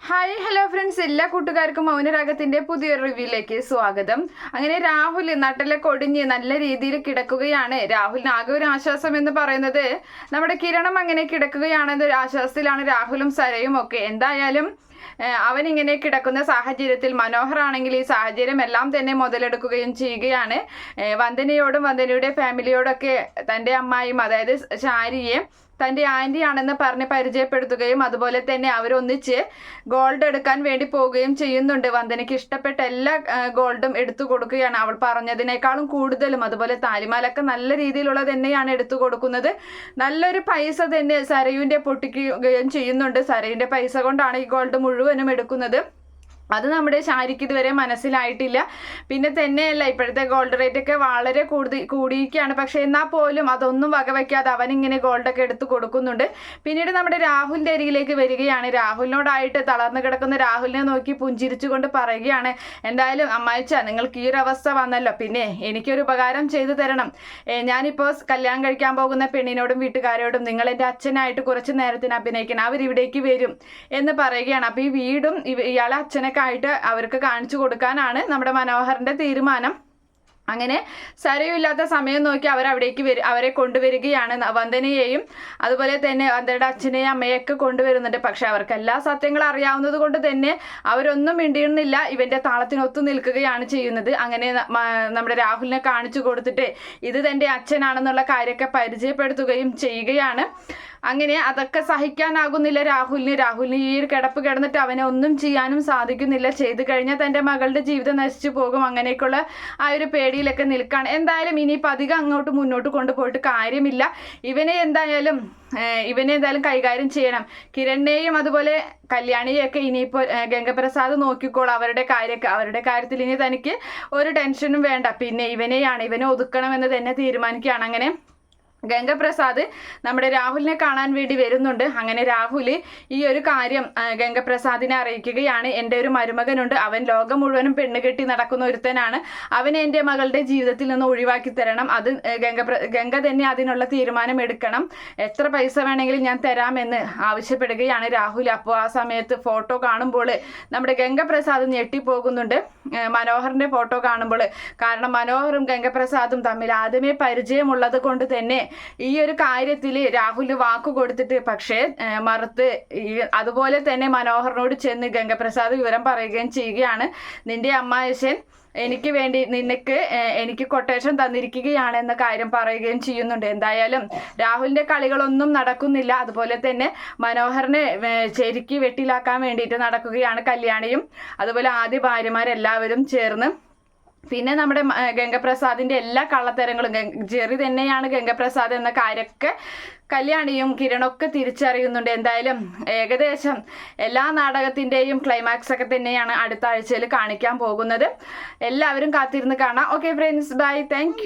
Hi hello friends എല്ലാ കൂട്ടുകാർക്കും മൗനരാഗത്തിന്റെ പുതിയൊരു റിവ്യൂയിലേക്ക് സ്വാഗതം. അങ്ങനെ രാഹുൽ നട്ടിലെ കൊടിഞ്ഞ് നല്ല രീതിയിൽ കിടക്കുകയാണ്. രാഹുലിന് ആകെ ഒരു ആശ്വാസം എന്ന് പറയുന്നത് നമ്മുടെ കിരണം അങ്ങനെ കിടക്കുകയാണെന്നൊരു ആശ്വാസത്തിലാണ് രാഹുലും സരയും ഒക്കെ. എന്തായാലും ഇങ്ങനെ കിടക്കുന്ന സാഹചര്യത്തിൽ മനോഹറാണെങ്കിൽ ഈ സാഹചര്യം എല്ലാം തന്നെ മുതലെടുക്കുകയും ചെയ്യുകയാണ്. വന്ദനയോടും വന്ദനയുടെ ഫാമിലിയോടൊക്കെ തന്റെ അമ്മായും അതായത് ശാരിയെ തന്റെ ആന്റി ആണെന്ന് പറഞ്ഞ് പരിചയപ്പെടുത്തുകയും അതുപോലെ തന്നെ അവരൊന്നിച്ച് ഗോൾഡ് എടുക്കാൻ വേണ്ടി പോവുകയും ചെയ്യുന്നുണ്ട്. വന്ദനയ്ക്ക് ഇഷ്ടപ്പെട്ട എല്ലാ ഗോൾഡും എടുത്തു കൊടുക്കുകയാണ് അവൾ പറഞ്ഞതിനേക്കാളും കൂടുതലും. അതുപോലെ താലിമാലൊക്കെ നല്ല രീതിയിലുള്ള തന്നെയാണ് എടുത്തു കൊടുക്കുന്നത്. നല്ലൊരു പൈസ തന്നെ സരയുവിന്റെ പൊട്ടിക്കുകയും ചെയ്യുന്നുണ്ട്. സരയുവിന്റെ പൈസ കൊണ്ടാണ് ഈ ഗോൾഡ് മുഴുവനും എടുക്കുന്നത്. അത് നമ്മുടെ ശാരിക്ക് ഇതുവരെ മനസ്സിലായിട്ടില്ല. പിന്നെ തന്നെയല്ല ഇപ്പോഴത്തെ ഗോൾഡ് റേറ്റ് ഒക്കെ വളരെ കൂടുതൽ കൂടിയിരിക്കുകയാണ്. പക്ഷെ എന്നാൽ പോലും അതൊന്നും വകവയ്ക്കാതെ അവൻ ഇങ്ങനെ ഗോൾഡൊക്കെ എടുത്ത് കൊടുക്കുന്നുണ്ട്. പിന്നീട് നമ്മുടെ രാഹുലിന്റെ അരികിലേക്ക് വരികയാണ്. രാഹുലിനോടായിട്ട് തളർന്നു കിടക്കുന്ന രാഹുലിനെ നോക്കി പുഞ്ചിരിച്ചുകൊണ്ട് പറയുകയാണ്. എന്തായാലും അമ്മായിച്ച നിങ്ങൾക്ക് ഈ ഒരു അവസ്ഥ വന്നല്ലോ. പിന്നെ എനിക്കൊരു ഉപകാരം ചെയ്തു തരണം. ഞാനിപ്പോൾ കല്യാണം കഴിക്കാൻ പോകുന്ന പെണ്ണിനോടും വീട്ടുകാരോടും നിങ്ങൾ എന്റെ അച്ഛനായിട്ട് കുറച്ച് നേരത്തിന് അഭിനയിക്കണം. അവരിവിടേക്ക് വരും എന്ന് പറയുകയാണ്. അപ്പോൾ ഈ വീടും ഇയാളെ ഇയാളെ അച്ഛനൊക്കെ ആയിട്ട് അവർക്ക് കാണിച്ചു കൊടുക്കാനാണ് നമ്മുടെ മനോഹറിന്റെ തീരുമാനം. അങ്ങനെ സരയുമില്ലാത്ത സമയം നോക്കി അവർ അവിടേക്ക് വരും അവരെ കൊണ്ടുവരികയാണ് വന്ദനയെയും അതുപോലെ തന്നെ വന്ദനയുടെ അച്ഛനെയും അമ്മയൊക്കെ കൊണ്ടുവരുന്നുണ്ട്. പക്ഷെ അവർക്ക് എല്ലാ സത്യങ്ങളും അറിയാവുന്നത് കൊണ്ട് തന്നെ അവരൊന്നും മിണ്ടിയുന്നില്ല ഇവന്റെ താളത്തിനൊത്തു നിൽക്കുകയാണ് ചെയ്യുന്നത്. അങ്ങനെ നമ്മുടെ രാഹുലിനെ കാണിച്ചു കൊടുത്തിട്ട് ഇത് തന്റെ അച്ഛനാണെന്നുള്ള കാര്യമൊക്കെ പരിചയപ്പെടുത്തുകയും ചെയ്യുകയാണ്. അങ്ങനെ അതൊക്കെ സഹിക്കാനാകുന്നില്ല രാഹുലിന്. രാഹുലിന് ഈ ഒരു കിടപ്പ് കിടന്നിട്ട് അവനെ ഒന്നും ചെയ്യാനും സാധിക്കുന്നില്ല. ചെയ്തു കഴിഞ്ഞാൽ തന്റെ മകളുടെ ജീവിതം നശിച്ചു പോകും. അങ്ങനെയൊക്കെയുള്ള ആ ഒരു പേടിയിലൊക്കെ നിൽക്കുകയാണ്. എന്തായാലും ഇനിയിപ്പോൾ അധികം അങ്ങോട്ട് മുന്നോട്ട് കൊണ്ടുപോയിട്ട് കാര്യമില്ല. ഇവനെ എന്തായാലും ഇവനെ എന്തായാലും കൈകാര്യം ചെയ്യണം. കിരണിനെയും അതുപോലെ കല്യാണിയെയൊക്കെ ഇനിയിപ്പോൾ ഗംഗപ്രസാദ് നോക്കിക്കോളും അവരുടെ കാര്യമൊക്കെ. അവരുടെ കാര്യത്തിൽ ഇനി തനിക്ക് ഒരു ടെൻഷനും വേണ്ട. പിന്നെ ഇവനെയാണ് ഇവനെ ഒതുക്കണമെന്ന് തന്നെ തീരുമാനിക്കുകയാണ്. അങ്ങനെ ഗംഗപ്രസാദ് നമ്മുടെ രാഹുലിനെ കാണാൻ വേണ്ടി വരുന്നുണ്ട്. അങ്ങനെ രാഹുൽ ഈ ഒരു കാര്യം ഗംഗപ്രസാദിനെ അറിയിക്കുകയാണ്. എന്റെ ഒരു മരുമകനുണ്ട്. അവൻ ലോകം മുഴുവനും പെണ്ണ് കെട്ടി നടക്കുന്ന ഒരുത്തനാണ്. അവനെ എന്റെ മകളുടെ ജീവിതത്തിൽ നിന്ന് ഒഴിവാക്കി തരണം. അത് ഗംഗപ്ര ഗംഗ തന്നെ അതിനുള്ള തീരുമാനം എടുക്കണം. എത്ര പൈസ വേണമെങ്കിലും ഞാൻ തരാമെന്ന് ആവശ്യപ്പെടുകയാണ് രാഹുൽ അപ്പോൾ ആ സമയത്ത് ഫോട്ടോ കാണുമ്പോൾ നമ്മുടെ ഗംഗപ്രസാദ് ഞെട്ടിപ്പോകുന്നുണ്ട്. മനോഹറിന്റെ ഫോട്ടോ കാണുമ്പോൾ. കാരണം മനോഹറും ഗംഗപ്രസാദും തമ്മിൽ ആദ്യമേ പരിചയമുള്ളത് കൊണ്ട് തന്നെ ഈ ഒരു കാര്യത്തിൽ രാഹുൽ വാക്ക് കൊടുത്തിട്ട് പക്ഷേ മറുത്ത് അതുപോലെ തന്നെ മനോഹറിനോട് ചെന്ന് ഗംഗപ്രസാദ് വിവരം പറയുകയും ചെയ്യുകയാണ്. നിന്റെ അമ്മായശൻ എനിക്ക് വേണ്ടി നിനക്ക് എനിക്ക് കൊട്ടേഷൻ തന്നിരിക്കുകയാണ് എന്ന കാര്യം പറയുകയും ചെയ്യുന്നുണ്ട്. എന്തായാലും രാഹുലിന്റെ കളികളൊന്നും നടക്കുന്നില്ല. അതുപോലെ തന്നെ മനോഹറിനെ ചെരുക്കി വെട്ടിലാക്കാൻ വേണ്ടിയിട്ട് നടക്കുകയാണ് കല്യാണിയും. അതുപോലെ ആദ്യ ഭാര്യമാരെല്ലാവരും ചേർന്ന് പിന്നെ നമ്മുടെ ഗംഗപ്രസാദിന്റെ എല്ലാ കള്ളത്തരങ്ങളും ജെറി തന്നെയാണ് ഗംഗപ്രസാദ് എന്ന കാര്യമൊക്കെ കല്യാണിയും കിരണൊക്കെ തിരിച്ചറിയുന്നുണ്ട്. എന്തായാലും ഏകദേശം എല്ലാ നാടകത്തിന്റെയും ക്ലൈമാക്സ് ഒക്കെ തന്നെയാണ് അടുത്ത ആഴ്ചയിൽ കാണിക്കാൻ പോകുന്നത്. എല്ലാവരും കാത്തിരുന്ന് കാണാം. Okay friends bye thank